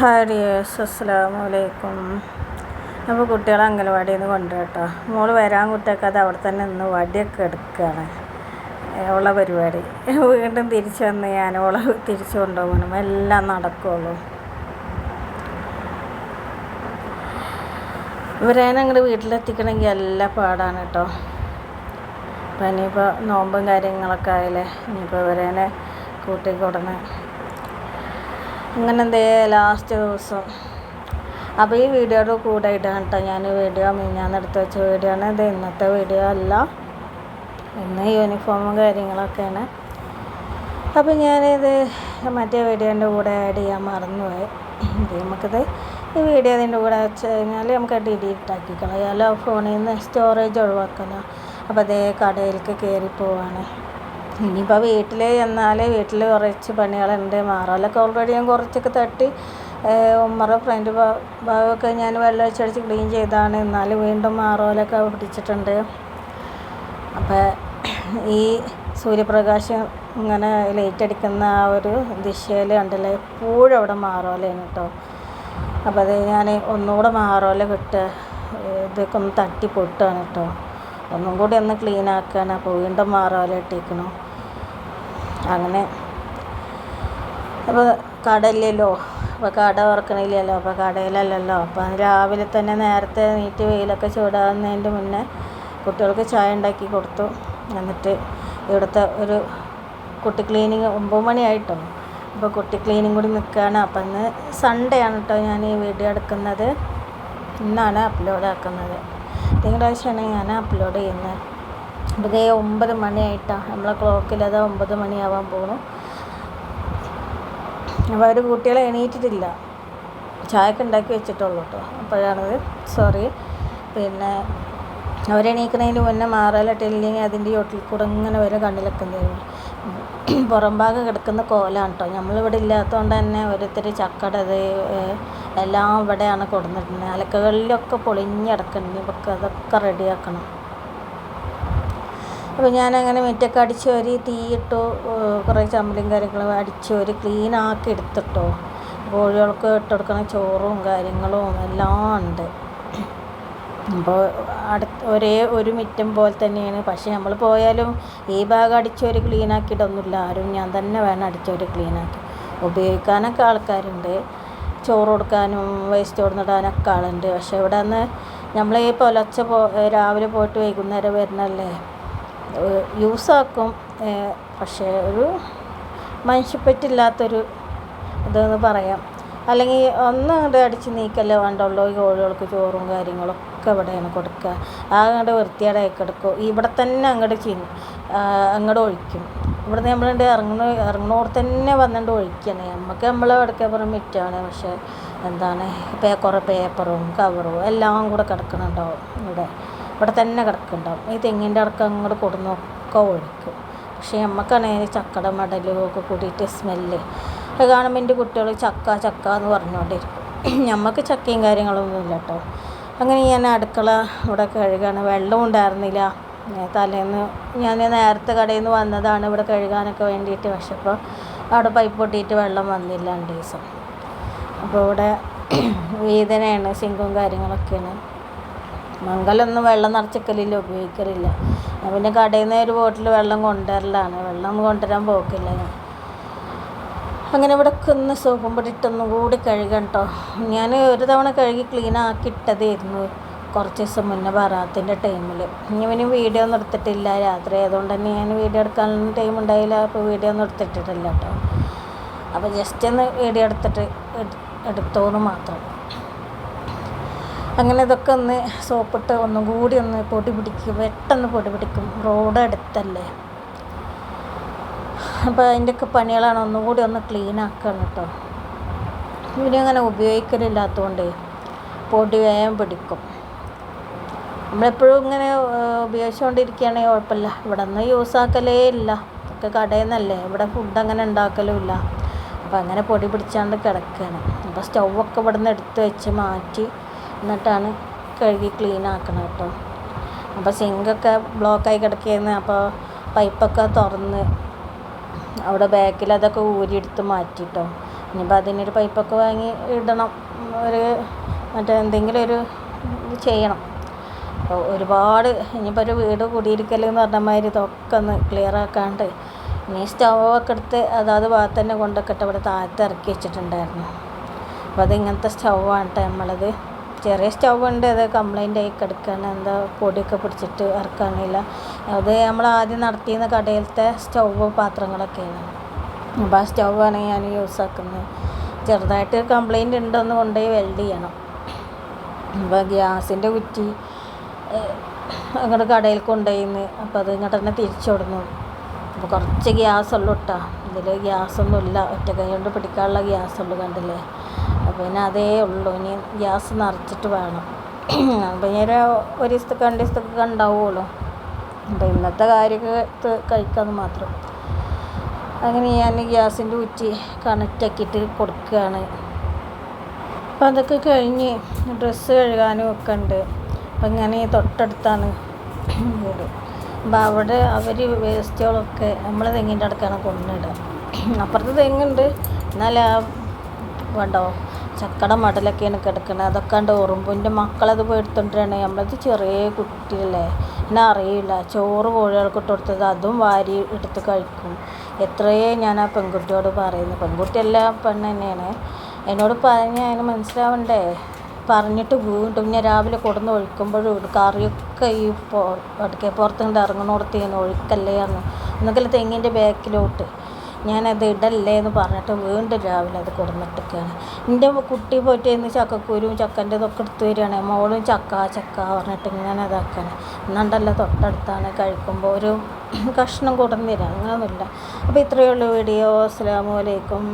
Hi അസ്സലാമലൈക്കും അപ്പോൾ കുട്ടികളെ അംഗനവാടിയിൽ നിന്ന് കൊണ്ടുവരട്ടോ. മോൾ വരാൻ കുട്ടിയൊക്കെ അവിടെ തന്നെ നിന്ന് വടിയൊക്കെ എടുക്കുകയാണ്. ഉള്ള പരിപാടി. വീണ്ടും തിരിച്ചു വന്ന് ഞാൻ ഓളെ തിരിച്ചു കൊണ്ടുപോകണം എല്ലാം നടക്കുള്ളൂ. ഇവരെ അങ്ങോട്ട് വീട്ടിലെത്തിക്കണമെങ്കിൽ എല്ലാ പാടാണ് കേട്ടോ അപ്പം ഇനിയിപ്പോൾ നോമ്പും കാര്യങ്ങളൊക്കെ ആയാലേ ഇനിയിപ്പോൾ ഇവരേനെ കൂട്ടിക്കൊടന്ന് അങ്ങനെ എന്തേ ലാസ്റ്റ് ദിവസം. അപ്പോൾ ഈ വീഡിയോയുടെ കൂടെ ഇടാൻ കേട്ടോ ഞാൻ വീഡിയോ മിഞ്ഞാന്ന് എടുത്ത് വെച്ച വീഡിയോ ആണ്. ഇത് ഇന്നത്തെ വീഡിയോ അല്ല. ഇന്ന് യൂണിഫോമും കാര്യങ്ങളൊക്കെയാണ്. അപ്പോൾ ഞാനിത് മറ്റേ വീഡിയോന്റെ കൂടെ ആഡ് ചെയ്യാൻ മറന്നുപോയി. നമുക്കിത് ഈ വീഡിയോ അതിന്റെ കൂടെ വെച്ച് കഴിഞ്ഞാൽ നമുക്ക് ഡിലീറ്റ് ആക്കി കളയാലോ ഫോണിൽ നിന്ന് സ്റ്റോറേജ് ഒഴിവാക്കലോ അപ്പോൾ അതേ കടയിലേക്ക് കയറി പോവാണ്. ഇനിയിപ്പോൾ വീട്ടിൽ ചെന്നാൽ വീട്ടിൽ കുറച്ച് പണികളുണ്ട്. മാറാലൊക്കെ ഓൾറെഡി ഞാൻ കുറച്ചൊക്കെ തട്ടി ഉമ്മറ ഫ്രണ്ട് ഭാഗമൊക്കെ ഞാൻ വെള്ളം ഒഴിച്ചടിച്ച് ക്ലീൻ ചെയ്താണ്. എന്നാലും വീണ്ടും മാറോലൊക്കെ പിടിച്ചിട്ടുണ്ട്. അപ്പോൾ ഈ സൂര്യപ്രകാശം ഇങ്ങനെ ലൈറ്റ് അടിക്കുന്ന ആ ഒരു ദിശയിൽ കണ്ടല്ലേ എപ്പോഴും അവിടെ മാറോലയാണ് കേട്ടോ അപ്പോൾ അത് ഞാൻ ഒന്നുകൂടെ മാറോല വിട്ട് ഇതൊക്കെ ഒന്ന് തട്ടി പൊട്ടുകയാണ് കേട്ടോ ഒന്നും കൂടി ഒന്ന് ക്ലീൻ അപ്പോൾ വീണ്ടും മാറോല ഇട്ടിരിക്കണു അങ്ങനെ അപ്പോൾ കടയില്ലല്ലോ അപ്പോൾ കട തുറക്കണില്ലല്ലോ അപ്പോൾ കടയിലല്ലല്ലോ. അപ്പോൾ രാവിലെ തന്നെ നേരത്തെ നീറ്റ് വെയിലൊക്കെ ചൂടാകുന്നതിന്റെ മുന്നേ കുട്ടികൾക്ക് ചായ ഉണ്ടാക്കി കൊടുത്തു. എന്നിട്ട് ഇവിടുത്തെ ഒരു കുട്ടി ക്ലീനിങ് ഒമ്പത് മണിയായിട്ടോ. അപ്പോൾ കുട്ടി ക്ലീനിങ് കൂടി നിൽക്കുകയാണ്. അപ്പം ഇന്ന് സൺഡേ ആണ് കേട്ടോ ഞാൻ ഈ വീഡിയോ എടുക്കുന്നത്. ഇന്നാണ് അപ്ലോഡ് ആക്കുന്നത്. തിങ്കളാഴ്ചയാണ് ഞാൻ അപ്ലോഡ് ചെയ്യുന്നത്. അപ്പോൾ ഇതേ ഒമ്പത് മണിയായിട്ടാണ് നമ്മളെ ക്ലോക്കിൽ അത് ഒമ്പത് മണിയാവാൻ പോണു. അപ്പോൾ അവർ കുട്ടികളെ എണീറ്റിട്ടില്ല. ചായക്ക് ഉണ്ടാക്കി വെച്ചിട്ടുള്ളൂ കേട്ടോ അപ്പോഴാണത് സോറി പിന്നെ അവരെണീക്കുന്നതിന് മുന്നേ മാറലട്ടില്ലെങ്കിൽ അതിന്റെ ഒട്ടിൽ കൂടെ ഇങ്ങനെ വരെ കണ്ണിലെക്കുന്നതായിരുന്നു തരും പുറം ഭാഗം കിടക്കുന്ന കോലാണ് കേട്ടോ നമ്മളിവിടെ ഇല്ലാത്തതുകൊണ്ട് തന്നെ ഓരോരുത്തർ ചക്കടത് എല്ലാം ഇവിടെയാണ് കൊടുന്നിട്ടുണ്ട് അലക്കകളിലൊക്കെ പൊളിഞ്ഞടക്കുന്നുണ്ട് ഇപ്പം അതൊക്കെ റെഡിയാക്കണം അപ്പോൾ ഞാനങ്ങനെ മുറ്റൊക്കെ അടിച്ച് വരി തീയിട്ടു കുറേ ചമ്മലും കാര്യങ്ങളും അടിച്ച് ഒരു ക്ലീൻ ആക്കി എടുത്തിട്ടോ. കോഴികൾക്ക് ഇട്ടെടുക്കണ ചോറും കാര്യങ്ങളും എല്ലാം ഉണ്ട്. അപ്പോൾ അടുത്ത് ഒരേ ഒരു മിറ്റം പോലെ തന്നെയാണ്. പക്ഷേ നമ്മൾ പോയാലും ഈ ഭാഗം അടിച്ചൊരു ക്ലീൻ ആക്കിയിട്ടൊന്നുമില്ല. ആരും ഞാൻ തന്നെ വേണം അടിച്ചൊരു ക്ലീൻ ആക്കി. ഉപയോഗിക്കാനൊക്കെ ആൾക്കാരുണ്ട്. ചോറ് കൊടുക്കാനും വേസ്റ്റ് കൊടുന്നിടാനൊക്കെ ആളുണ്ട്. പക്ഷേ ഇവിടെ നിന്ന് നമ്മൾ ഈ പോ രാവിലെ പോയിട്ട് വൈകുന്നേരം വരുന്നല്ലേ യൂസാക്കും. പക്ഷേ ഒരു മനുഷ്യപ്പറ്റില്ലാത്തൊരു ഇതെന്ന് പറയാം. അല്ലെങ്കിൽ ഒന്ന് അങ്ങോട്ട് അടിച്ച് നീക്കല്ലേ വേണ്ടുള്ളൂ. ഈ കോഴികൾക്ക് ചോറും കാര്യങ്ങളൊക്കെ ഇവിടെയാണ് കൊടുക്കുക. ആ അങ്ങോട്ട് വൃത്തിയുടെ എടുക്കും. ഇവിടെ തന്നെ അങ്ങോട്ട് ചീ അങ്ങോട്ട് ഒഴിക്കും. ഇവിടെ നിന്ന് നമ്മളുണ്ട് ഇറങ്ങുന്ന ഇറങ്ങുന്നോട് തന്നെ വന്നിട്ട് ഒഴിക്കുകയാണ് നമുക്ക് നമ്മളെ വടക്കേപ്പുറം മിറ്റാണ്. പക്ഷേ എന്താണ് കുറേ പേപ്പറും കവറും എല്ലാം കൂടെ കിടക്കുന്നുണ്ടാവും ഇവിടെ. ഇവിടെ തന്നെ കിടക്കുന്നുണ്ടാവും. ഈ തെങ്ങിന്റെ അടക്കം അങ്ങോട്ട് കൊടുന്നൊക്കെ ഒഴിക്കും. പക്ഷേ നമുക്കാണെങ്കിൽ ചക്കയുടെ മടലും ഒക്കെ കൂടിയിട്ട് സ്മെല്ല് അത് കാണുമ്പോൾ എന്റെ കുട്ടികൾ ചക്ക ചക്ക എന്ന് പറഞ്ഞുകൊണ്ടിരിക്കും. നമുക്ക് ചക്കയും കാര്യങ്ങളൊന്നും ഇല്ല കേട്ടോ. അങ്ങനെ ഞാൻ അടുക്കള ഇവിടെ കഴുകാണ്. വെള്ളം ഉണ്ടായിരുന്നില്ല. തലേന്ന് ഞാൻ നേരത്തെ കടയിൽ നിന്ന് വന്നതാണ് ഇവിടെ കഴുകാനൊക്കെ വേണ്ടിയിട്ട്. പക്ഷെ ഇപ്പോൾ അവിടെ പൈപ്പ് പൊട്ടിയിട്ട് വെള്ളം വന്നില്ല രണ്ട് ദിവസം. അപ്പോൾ ഇവിടെ വേദനയാണ് സിങ്കും കാര്യങ്ങളൊക്കെയാണ്. മംഗലൊന്നും വെള്ളം നിറച്ചിക്കലില്ല ഉപയോഗിക്കലില്ല. പിന്നെ കടയിൽ നിന്ന് ഒരു ബോട്ടിൽ വെള്ളം കൊണ്ടുവരലാണ്. വെള്ളം കൊണ്ടുവരാൻ പോക്കില്ല ഞാൻ. അങ്ങനെ ഇവിടെ ഒന്ന് സോപ്പും പൊടി ഇട്ടൊന്നും കൂടി കഴുകാൻ കേട്ടോ ഞാൻ ഒരു തവണ കഴുകി ക്ലീൻ ആക്കിയിട്ടതായിരുന്നു കുറച്ച് ദിവസം മുന്നേ ബറാത്തിന്റെ ടൈമിൽ ഇനി വീഡിയോ ഒന്നും എടുത്തിട്ടില്ല. രാത്രി ആയതുകൊണ്ട് തന്നെ ഞാൻ വീഡിയോ എടുക്കാനൊന്നും ടൈം ഉണ്ടായില്ല. അപ്പോൾ വീഡിയോ ഒന്നും എടുത്തിട്ടിട്ടില്ല കേട്ടോ അപ്പോൾ ജസ്റ്റ് ഒന്ന് വീഡിയോ എടുത്തിട്ട് എടുത്തോന്ന് മാത്രം. അങ്ങനെ ഇതൊക്കെ ഒന്ന് സോപ്പിട്ട് ഒന്നും കൂടി ഒന്ന് പൊടി പിടിക്കും. പെട്ടെന്ന് പൊടി പിടിക്കും. റോഡ് അടുത്തല്ലേ. അപ്പോൾ അതിന്റെയൊക്കെ പണികളാണ് ഒന്നും കൂടി ഒന്ന് ക്ലീൻ ആക്കണം കേട്ടോ ഇവനെ അങ്ങനെ ഉപയോഗിക്കലില്ലാത്തതുകൊണ്ട് പൊടി വേഗം പിടിക്കും. നമ്മളെപ്പോഴും ഇങ്ങനെ ഉപയോഗിച്ചുകൊണ്ടിരിക്കുകയാണെങ്കിൽ കുഴപ്പമില്ല. ഇവിടെ നിന്ന് യൂസ് ആക്കലേ ഇല്ല. ഒക്കെ കടയിൽ നിന്നല്ലേ ഇവിടെ ഫുഡ് അങ്ങനെ ഉണ്ടാക്കലും ഇല്ല. അപ്പോൾ അങ്ങനെ പൊടി പിടിച്ചാണ്ട് കിടക്കുകയാണ് അപ്പോൾ സ്റ്റൗവൊക്കെ ഇവിടെ നിന്ന് എടുത്ത് വെച്ച് മാറ്റി എന്നിട്ടാണ് കഴുകി ക്ലീൻ ആക്കണം കേട്ടോ. അപ്പോൾ സിങ്കൊക്കെ ബ്ലോക്കായി കിടക്കുകയായിരുന്നു അപ്പോൾ പൈപ്പൊക്കെ തുറന്ന് അവിടെ ബാക്കിൽ അതൊക്കെ ഊരിയെടുത്ത് മാറ്റിട്ടോ. ഇനിയിപ്പോൾ അതിനൊരു പൈപ്പൊക്കെ വാങ്ങി ഇടണം. ഒരു മറ്റേ എന്തെങ്കിലും ഒരു ചെയ്യണം. അപ്പോൾ ഒരുപാട് ഇനിയിപ്പോൾ ഒരു വീട് കുടിയിരിക്കൽ എന്ന് പറഞ്ഞ മാതിരി ഇതൊക്കെ ഒന്ന് ക്ലിയർ ആക്കാണ്ട് ഇനി സ്റ്റൗവൊക്കെ എടുത്ത് അതാത് ഭാഗത്ത് തന്നെ കൊണ്ടൊക്കെ ഇട്ട് ഇവിടെ താഴത്ത് ഇറക്കി വെച്ചിട്ടുണ്ടായിരുന്നു. അപ്പോൾ അത് ഇങ്ങനത്തെ സ്റ്റൗവാണ് കേട്ടോ നമ്മളത്. ചെറിയ സ്റ്റൗ ഉണ്ട് അത് കംപ്ലൈന്റ് ആയി കിടക്കുകയാണ് എന്താ പൊടിയൊക്കെ പിടിച്ചിട്ട് ഇറക്കാനില്ല അത് നമ്മൾ ആദ്യം നടത്തിയിരുന്ന കടയിലത്തെ സ്റ്റൗവ് പാത്രങ്ങളൊക്കെയാണ്. അപ്പോൾ ആ സ്റ്റൗവാണ് ഞാൻ യൂസ് ആക്കുന്നത്. ചെറുതായിട്ട് കംപ്ലൈന്റ് ഉണ്ടെന്ന് കൊണ്ടുപോയി വെൽഡ് ചെയ്യണം. അപ്പോൾ ഗ്യാസിന്റെ കുറ്റി അങ്ങോട്ട് കടയിൽ കൊണ്ടുപോയിന്ന്. അപ്പോൾ അത് ഇങ്ങോട്ട് തന്നെ തിരിച്ചു കൊടുന്നു. അപ്പോൾ കുറച്ച് ഗ്യാസ് ഉള്ളൂ കേട്ടോ ഇതിൽ ഗ്യാസൊന്നുമില്ല. ഒറ്റ കൈ കൊണ്ട് പിടിക്കാനുള്ള ഗ്യാസ് ഉള്ളൂ കണ്ടില്ലേ? പിന്നെ അതേ ഉള്ളൂ. ഇനി ഗ്യാസ് നിറച്ചിട്ട് വേണം. അപ്പോൾ ഇനി ഒരു ദിവസത്തേക്ക് രണ്ട് ദിവസത്തേക്ക് ഉണ്ടാവുമല്ലോ അപ്പം ഇന്നത്തെ കാര്യത്ത് കഴിക്കാമെന്ന് മാത്രം. അങ്ങനെ ഞാൻ ഗ്യാസിന്റെ ഊറ്റി കണക്റ്റ് ആക്കിയിട്ട് കൊടുക്കുകയാണ്. അപ്പം അതൊക്കെ കഴിഞ്ഞ് ഡ്രസ്സ് കഴുകാനും ഒക്കെ ഉണ്ട്. അപ്പം ഇങ്ങനെ തൊട്ടടുത്താണ് വീട്. അപ്പം അവിടെ അവർ വേസ്റ്റുകളൊക്കെ നമ്മൾ തെങ്ങിന്റെ അടുക്കാണ് കൊണ്ടിടുക അപ്പുറത്ത് തെങ്ങുണ്ട്. എന്നാൽ ആ വേണ്ടോ? ചക്കട മടലൊക്കെയാണ് കിടക്കുന്നത് അതൊക്കെ ഉണ്ട് ഉറുമ്പിന്റെ മക്കളത് എടുത്തോണ്ടിരാണ് നമ്മളത് ചെറിയ കുട്ടിയല്ലേ. എന്നെ അറിയില്ല. ചോറ് കോഴികൾക്ക് ഇട്ട് കൊടുത്തത് അതും വാരി എടുത്ത് കഴിക്കും. എത്രയേ ഞാൻ ആ പെൺകുട്ടിയോട് പറയുന്നു. പെൺകുട്ടിയല്ല പെണ്ണ് തന്നെയാണ്. എന്നോട് പറഞ്ഞ് അതിന് മനസ്സിലാവണ്ടേ? പറഞ്ഞിട്ട് വീണ്ടും ഞാൻ രാവിലെ കൊടുന്ന് ഒഴിക്കുമ്പോഴും കറിയൊക്കെ ഈ പോ വടക്കേ പുറത്തുനിന്ന് ഇറങ്ങണോടത്ത് ചെയ്യുന്ന ഒഴുക്കല്ലേ എന്ന് ഒന്നുകിൽ തെങ്ങിന്റെ ബാക്കിലോട്ട് ഞാനത് ഇടല്ലേ എന്ന് പറഞ്ഞിട്ട് വീണ്ടും രാവിലെ അത് കൊടുന്നിട്ടൊക്കെയാണ് എന്റെ കുട്ടി പോയിട്ട് ഇന്ന് ചക്കക്കുരും ചക്കന്റെ ഇതൊക്കെ എടുത്ത് വരികയാണ്. മോളും ചക്ക ചക്ക പറഞ്ഞിട്ട് ഇങ്ങനെ ഇതാക്കാണ്. എന്നുണ്ടല്ലോ തൊട്ടടുത്താണ് കഴിക്കുമ്പോൾ ഒരു കഷ്ണം കൊടുന്നില്ല അങ്ങനെയൊന്നുമില്ല അപ്പോൾ ഇത്രയേ ഉള്ളൂ വീഡിയോ. അസ്സാമലൈക്കും